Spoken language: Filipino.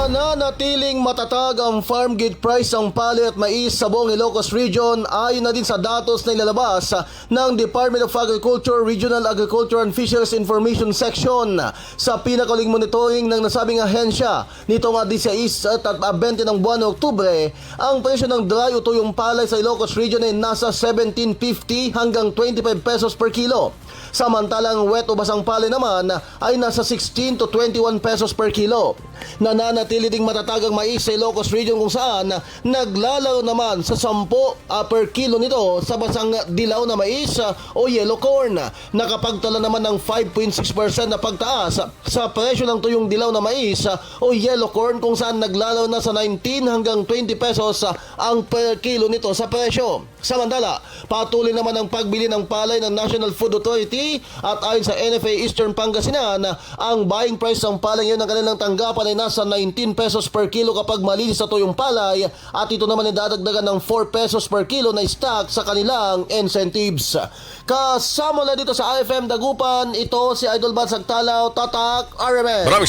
Nananatiling matatag ang farm gate price ng pali at mais sa buong Ilocos Region ayon na din sa datos na ilalabas ng Department of Agriculture Regional Agriculture and Fisheries Information Section sa pinakaling monitoring ng nasabing ahensya. Nito nga 16 at 20 ng buwan ng Oktubre, ang presyo ng dry o tuyong palay sa Ilocos Region ay nasa 17.50 hanggang 25 pesos per kilo. Samantalang wet o basang palay naman ay nasa 16 to 21 pesos per kilo. Nananatili ding matatag ang mais sa Ilocos Region kung saan naglalaro naman sa 10 ah, per kilo nito sa basang dilaw na mais ah, o yellow corn. Nakapagtala naman ng 5.6% na pagtaas sa presyo ng tuyong dilaw na mais ah, o yellow corn kung saan naglalaro na sa 19 hanggang 20 pesos ah, ang per kilo nito sa presyo. Samantala, patuloy naman ang pagbili ng palay ng National Food Authority at ayon sa NFA Eastern Pangasinan, ang buying price ng palay ngayon ng kanilang tanggapan ay nasa 19 pesos per kilo kapag malinis sa tuyong palay at ito naman ay dadagdagan ng 4 pesos per kilo na stock sa kanilang incentives. Kasama na dito sa IFM Dagupan, ito si Idol Bad Sagtalaw, Tatak, RMN. Maraming